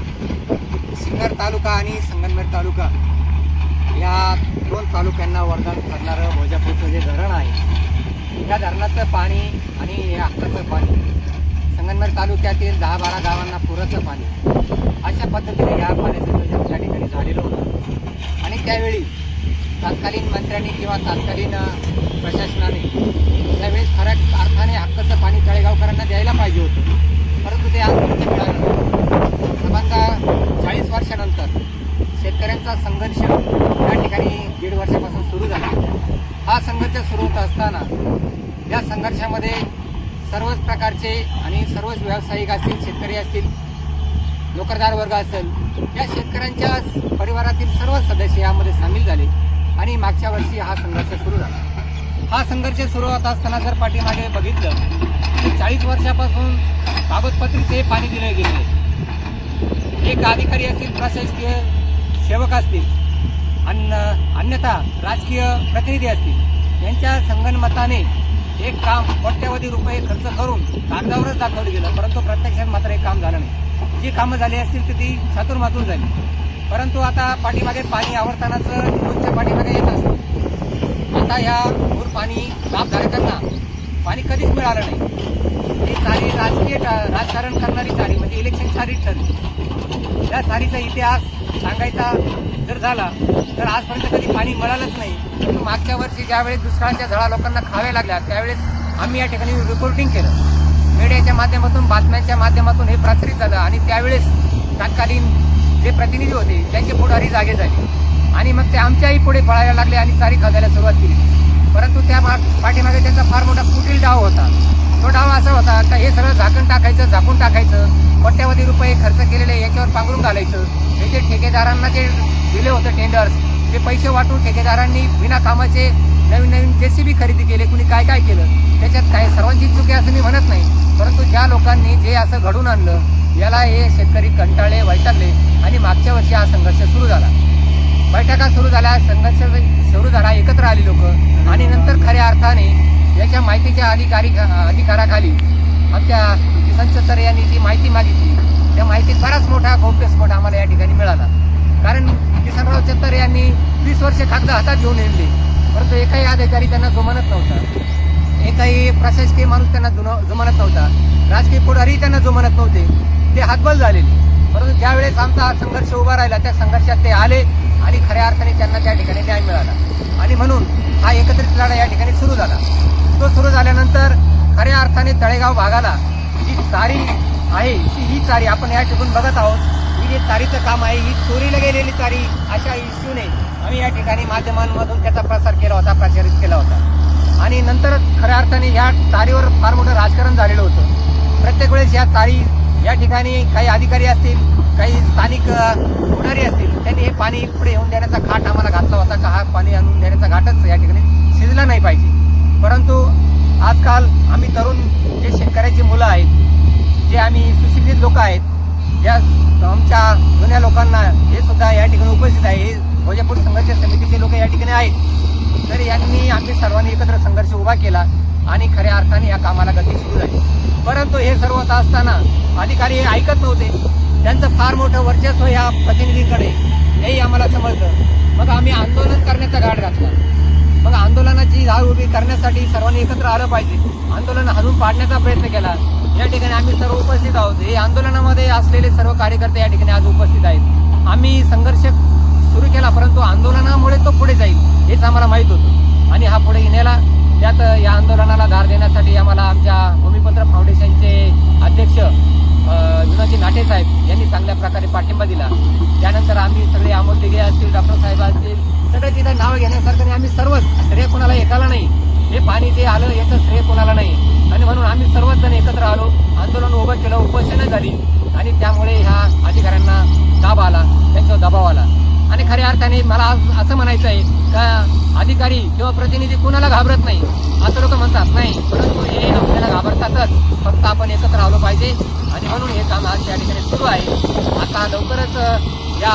सिन्नर तालुका आणि संगनमेर तालुका. या दोन तालुक्यांना वरदान ठरणारं भोजापूरचं जे धरण आहे या धरणाचं पाणी आणि या हक्काचं पाणी संगनमेर तालुक्यातील दहा बारा गावांना पुराचं पाणी अशा पद्धतीने या पाण्याचं नियोजन त्या ठिकाणी झालेलं होतं आणि त्यावेळी तत्कालीन मंत्र्यांनी किंवा तत्कालीन प्रशासनाने त्यावेळेस खऱ्या अर्थाने हक्काचं पाणी तळेगावकरांना द्यायला पाहिजे होतं. परंतु ते आजपर्यंत मिळालं. नाही. साधारणतः चाळीस वर्षानंतर शेतकऱ्यांचा संघर्ष या ठिकाणी दीड वर्षापासून सुरू झाला. हा संघर्ष सुरू होत असताना या संघर्षामध्ये सर्वच प्रकारचे आणि सर्वच व्यावसायिक असतील शेतकरी असतील नोकरदार वर्ग असेल या शेतकऱ्यांच्या परिवारातील सर्व सदस्य यामध्ये सामील झाले. मागच्या वर्षी हा संघर्ष सुरू झाला. हा संघर्ष सुरू होत असताना जर पाठीमागे बघितलं तर चाळीस वर्षापासून कागदपत्रीचे हे पाणी दिले गेले. एक अधिकारी असतील प्रशासकीय सेवक असतील अन्न अन्यथा राजकीय प्रतिनिधी असतील यांच्या संगणमताने एक काम कोट्यावधी रुपये खर्च करून कागदावरच दाखवलं गेलं परंतु प्रत्यक्षात मात्र एक काम झालं नाही. जी कामं झाली असतील तर ती चातुर्मातूर झाली. परंतु आता पाठीमागे पाणी आवडतानाचं पाणीमध्ये येत असत. आता या पूर पाणी लाभधारकांना पाणी कधीच मिळालं नाही. ही चारी राजकीय राजकारण करणारी चारी म्हणजे इलेक्शन चारी ठरली. या चारीचा इतिहास सांगायचा जर झाला तर आजपर्यंत कधी पाणी मिळालंच नाही. मागच्या वर्षी ज्यावेळेस दुष्काळाच्या झळा लोकांना खाव्या लागल्या त्यावेळेस आम्ही या ठिकाणी रिपोर्टिंग केलं. मीडियाच्या माध्यमातून बातम्यांच्या माध्यमातून हे प्रसारित झालं आणि त्यावेळेस तत्कालीन जे प्रतिनिधी होते त्यांचे पुढारी जागे झाले. आणि मग ते आमच्याही पुढे पळायला लागले आणि सारी खाजायला सुरुवात केली. परंतु त्या मा- पाठीमागे त्यांचा फार मोठा कुटील डाव होता. तो डाव असा होता का हे सगळं झाकण टाकायचं झाकून टाकायचं कोट्यावधी रुपये खर्च केलेले याच्यावर पांघरून घालायचं. हे जे ठेकेदारांना जे दिले होते टेंडर्स ते पैसे वाटून ठेकेदारांनी विना कामाचे नवीन नवीन जे सी बी खरेदी केले कुणी काय काय केलं त्याच्यात काय सर्वांची चुकी असं मी म्हणत नाही. परंतु ज्या लोकांनी जे असं घडून आणलं याला हे शेतकरी कंटाळे वैतागले आणि मागच्या वर्षी हा संघर्ष सुरू झाला. बैठका सुरू झाल्या? संघर्ष सुरू झाला एकत्र आली लोक. आणि नंतर खऱ्या अर्थाने याच्या माहितीच्या अधिकारी अधिकाराखाली आमच्या किसन सत्तर यांनी जी माहिती मागितली त्या माहितीत बराच मोठा गौप्यस्फोट आम्हाला या ठिकाणी मिळाला. कारण किसनराव चत्तर यांनी वीस वर्ष कागद हातात घेऊन येले परंतु एकाही अधिकारी त्यांना जुमानत नव्हता. एकाही प्रशासकीय माणूस त्यांना जुन जुमानत नव्हता. राजकीय पुढारी त्यांना जुमानत नव्हते. ते हातबल झालेले. परंतु ज्यावेळेस आमचा हा संघर्ष उभा राहिला त्या संघर्षात ते आले. आणि खऱ्या अर्थाने त्यांना त्या ठिकाणी न्याय मिळाला. आणि म्हणून हा एकत्रित लढा या ठिकाणी सुरू झाला. तो सुरू झाल्यानंतर खऱ्या अर्थाने तळेगाव भागाला जी चारी आहे ती ही चारी आपण या ठिकाणी बघत आहोत. ही जे चारीचं काम आहे ही चोरीला गेलेली चारी अशा इश्यूने आम्ही या ठिकाणी माध्यमांमधून त्याचा प्रसार केला होता प्रचारित केला होता. आणि नंतरच खऱ्या अर्थाने या चारीवर फार मोठं राजकारण झालेलं होतं. प्रत्येक वेळेस या चारी या ठिकाणी काही अधिकारी असतील काही स्थानिक पुढारी असतील त्यांनी हे पाणी पुढे येऊन देण्याचा घाट आम्हाला घातला होता का हा पाणी आणून देण्याचा घाटच या ठिकाणी शिजला नाही पाहिजे. परंतु आजकाल आम्ही तरुण जे शेतकऱ्याची मुलं आहेत जे आम्ही सुशिक्षित लोक आहेत या आमच्या जुन्या लोकांना हे सुद्धा या ठिकाणी उपस्थित आहे. हे भोजापूर संघर्ष समितीचे लोक या ठिकाणी आहेत. तर यांनी आम्ही सर्वांनी एकत्र संघर्ष उभा केला आणि खऱ्या अर्थाने या कामाला गती सुरू झाली. परंतु हे सर्व असताना अधिकारी हे ऐकत नव्हते. त्यांचं फार मोठं वर्चस्व ह्या प्रतिनिधींकडे हेही आम्हाला समजलं. मग आम्ही आंदोलन करण्याचा घाट घातला. मग आंदोलनाची धाव उभी करण्यासाठी सर्वांनी एकत्र आलं पाहिजे. आंदोलन हरून पाडण्याचा प्रयत्न केला. या ठिकाणी आम्ही सर्व उपस्थित आहोत. हे आंदोलनामध्ये असलेले सर्व कार्यकर्ते या ठिकाणी आज उपस्थित आहेत. आम्ही संघर्ष सुरू केला परंतु आंदोलनामुळे तो पुढे जाईल हेच आम्हाला माहीत होतं. आणि हा पुढे येण्याला त्यात या आंदोलनाला धार देण्यासाठी आम्हाला आमच्या भूमिपत्र फाउंडेशनचे अध्यक्ष अ, विनोदजी नाटे साहेब यांनी चांगल्या प्रकारे पाठिंबा दिला. त्यानंतर आम्ही सगळे आमोद दिघे असतील डॉक्टर साहेब असतील सगळे तिथं नावं घेण्यासारखं नाही आम्ही सर्वच श्रेय कोणाला एकाला नाही. हे पाणी जे आलं याचं श्रेय कोणाला नाही. आणि म्हणून आम्ही सर्वच जण एकत्र आलो आंदोलन उभं केलं उपोषणं झाली. आणि त्यामुळे ह्या अधिकाऱ्यांना दाब आला त्यांच्यावर दबाव आला. आणि खऱ्या अर्थाने मला आज असं म्हणायचं आहे का अधिकारी किंवा प्रतिनिधी कुणाला घाबरत नाही? असं लोक म्हणतात नाही परंतु हे आपल्याला घाबरतातच फक्त आपण एकत्र आलो पाहिजे. आणि म्हणून हे काम आज या ठिकाणी सुरू आहे. आता लवकरच या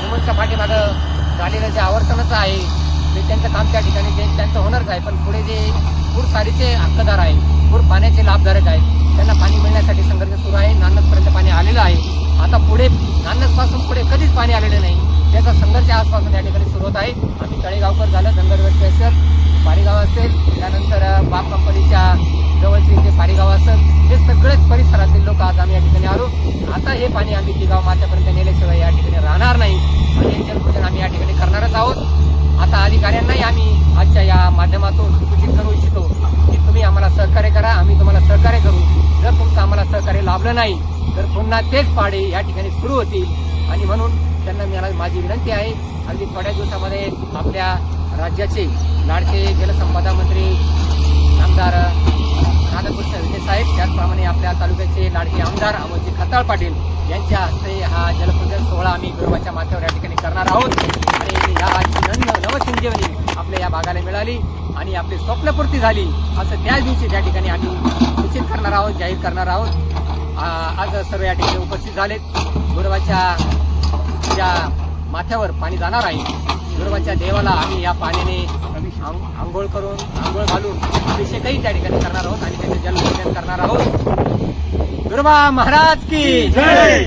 हुमनच्या पाठीमागं झालेलं जे आवर्तनच आहे ते त्यांचं काम त्या ठिकाणी जे त्यांचं होणारच आहे. पण पुढे जे पूर सारीचे हक्कदार आहे पूर पाण्याचे लाभधारक आहेत त्यांना पाणी मिळण्यासाठी संघर्ष सुरू आहे. नानसपर्यंत पाणी आलेलं आहे. आता पुढे नानसपासून पुढे कधीच पाणी आलेलं नाही. त्याचा संघर्ष आजपासून या ठिकाणी सुरू होत आहे. आम्ही तळेगावकर झालं धनगरवस्ती असेल पारेगाव असेल. त्यानंतर बाप कंपनीच्या जवळचे जे पारीगाव असेल हे सगळेच परिसरातील लोक आज आम्ही या ठिकाणी आलो. आता हे पाणी आम्ही ती गाव माथ्यापर्यंत नेल्याशिवाय या ठिकाणी राहणार नाही. आणि हे जलपूजन आम्ही या ठिकाणी करणारच आहोत. आता अधिकाऱ्यांनाही आम्ही आजच्या या माध्यमातून सूचित करू इच्छितो की तुम्ही आम्हाला सहकार्य करा आम्ही तुम्हाला सहकार्य करू. जर तुमचं आम्हाला सहकार्य लाभलं नाही तर पुन्हा तेच पाडे या ठिकाणी सुरू होतील. आणि म्हणून त्यांना मला माझी विनंती आहे अगदी थोड्या दिवसामध्ये आपल्या राज्याचे लाडके जलसंपदा मंत्री अमोलजी पाटील यांच्या हस्ते हा जलपूजन सोहळा आम्ही गौरवाच्या माथ्यावर या ठिकाणी करणार आहोत. आणि या नंद नवसंजीवनी आपल्या या भागाला मिळाली आणि आपली स्वप्नपूर्ती झाली. असं त्याच दिवशी त्या ठिकाणी आम्ही सूचित करणार आहोत जाहीर करणार आहोत. आज सर्व या ठिकाणी उपस्थित झालेत. गुरुवाच्या ज्या माथ्यावर पाणी जाणार आहे. गुरुवाच्या देवाला आम्ही या पाण्याने आंघोळ करून आंघोळ घालून अभिषेकही त्या ठिकाणी करणार आहोत आणि त्याचे जलपूजन करणार आहोत. गुरुबा महाराज की जय